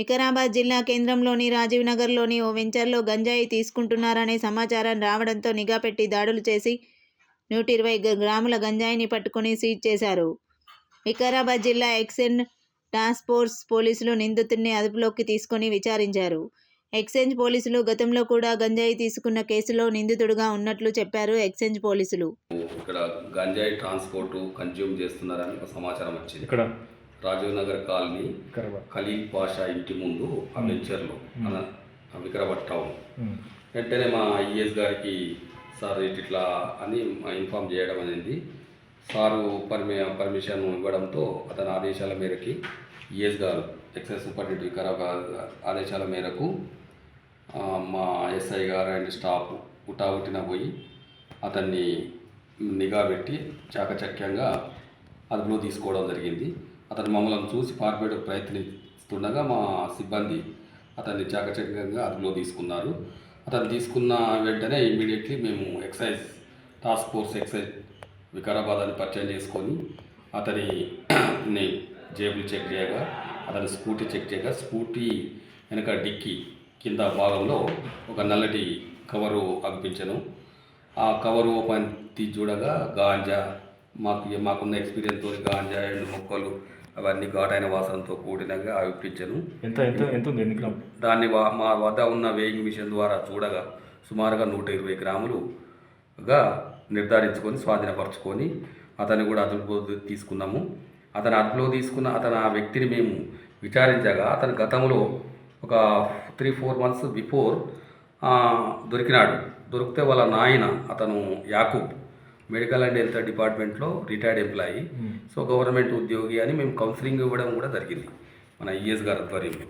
వికారాబాద్ జిల్లా కేంద్రంలోని రాజీవ్ నగర్లోని ఓ వెంచర్లో గంజాయి తీసుకుంటున్నారనే సమాచారం రావడంతో నిఘా పెట్టి దాడులు చేసి నూట ఇరవై గ్రాముల గంజాయిని పట్టుకుని సీజ్ చేశారు. వికారాబాద్ జిల్లా ఎక్సైజ్ టాస్క్ ఫోర్స్ పోలీసులు నిందితుడిని అదుపులోకి తీసుకొని విచారించారు. ఎక్సైజ్ పోలీసులు గతంలో కూడా గంజాయి తీసుకున్న కేసులో నిందితుడుగా ఉన్నట్లు చెప్పారు ఎక్సైజ్ పోలీసులు. ఇక్కడ గంజాయి ట్రాన్స్పోర్ట్ కన్జ్యూమ్ చేస్తున్నారని ఒక సమాచారం వచ్చింది. ఇక్కడ రాజీవ్ నగర్ కాలనీ ఖలీల్ పాషా ఇంటి ముందు ఆ వెంచర్లో మన ఆ వికారాబాద్ టౌన్. వెంటనే మా ఐఏఎస్ గారికి సార్ ఇట్ ఇట్లా అని ఇన్ఫామ్ చేయడం అనేది సారు పర్మి పర్మిషన్ ఇవ్వడంతో అతని ఆదేశాల మేరకి ఈఎస్ గారు ఎక్సైజ్ సూపరింటెండెంట్ వికారాబాద్ ఆదేశాల మేరకు మా ఎస్ఐ గారు అండ్ స్టాఫ్ ఉటావుటిన పోయి అతన్ని నిఘా పెట్టి చాకచక్యంగా అదుపులో తీసుకోవడం జరిగింది. అతను మమ్మల్ని చూసి పారిపోయే ప్రయత్నిస్తుండగా మా సిబ్బంది అతన్ని చాకచక్యంగా అదుపులో తీసుకున్నారు. అతను తీసుకున్న వెంటనే ఇమ్మీడియట్లీ మేము excise task force excise Vikarabad అని పరిచయం చేసుకొని అతని జేబులు చెక్ చేయగా అతని స్కూటీ చెక్ చేయగా స్కూటీ వెనక డిక్కీ కింద భాగంలో ఒక నల్లటి కవరు అనిపించను ఆ కవర్ ఓపెన్ తీసి చూడగా గాంజా మాకు మాకున్న ఎక్స్పీరియన్స్తో గాంజా ఎండు మొక్కలు అవన్నీ ఘాటైన వాసనతో కూడినగా అవిపించను ఎంత ఎంత ఎంత ఉంది ఎన్ని గ్రాములు? దాన్ని వా- మా వద్ద ఉన్న వేయింగ్ మిషన్ ద్వారా చూడగా సుమారుగా నూట ఇరవై గ్రాములుగా నిర్ధారించుకొని స్వాధీనపరచుకొని అతన్ని కూడా అదుపులో తీసుకున్నాము. అతను అదుపులో తీసుకున్న అతను ఆ వ్యక్తిని మేము విచారించగా అతను గతంలో ఒక త్రీ ఫోర్ మంత్స్ బిఫోర్ దొరికినాడు. దొరికితే వాళ్ళ నాయన అతను యాకూబ్. మెడికల్ అండ్ హెల్త్ డిపార్ట్మెంట్లో రిటైర్డ్ ఎంప్లాయీ. సో గవర్నమెంట్ ఉద్యోగి అని మేము కౌన్సిలింగ్ ఇవ్వడం కూడా జరిగింది మన ఈఎస్ గారి ఆధ్వర్యంలో.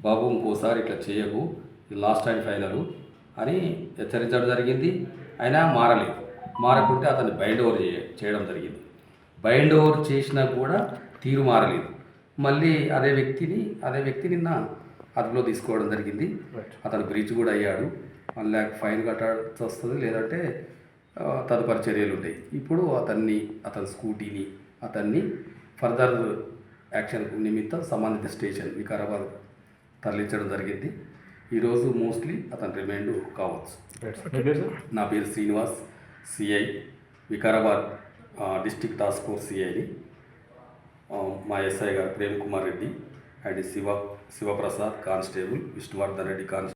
బాబు ఇంకోసారి ఇట్లా చేయకు ఇది లాస్ట్ టైం ఫైనల్ అని హెచ్చరించడం జరిగింది. అయినా మారలేదు. మారకుంటే అతన్ని బైండ్ ఓవర్ చేయ- చేయడం జరిగింది. బైండ్ ఓవర్ చేసినా కూడా తీరు మారలేదు. మళ్ళీ అదే వ్యక్తిని అదే వ్యక్తి నిన్న అదుపులో తీసుకోవడం జరిగింది. అతను బ్రీచ్ కూడా అయ్యాడు. వన్ ల్యాక్ ఫైన్ కట్టాల్సి వస్తుంది లేదంటే తదుపరి చర్యలు ఉంటాయి ఇప్పుడు అతన్ని అతని స్కూటీని అతన్ని ఫర్దర్ యాక్షన్ నిమిత్తం సంబంధిత స్టేషన్ వికారాబాద్ తరలించడం జరిగింది. ఈరోజు మోస్ట్లీ అతని రిమైండ్ కావచ్చు. నా పేరు Srinivas CI Vikarabad district task force సిఐని మా ఎస్ఐ గారు Prem Kumar Reddy and Shiva Shivaprasad constable Vishnuvardhan Reddy constable.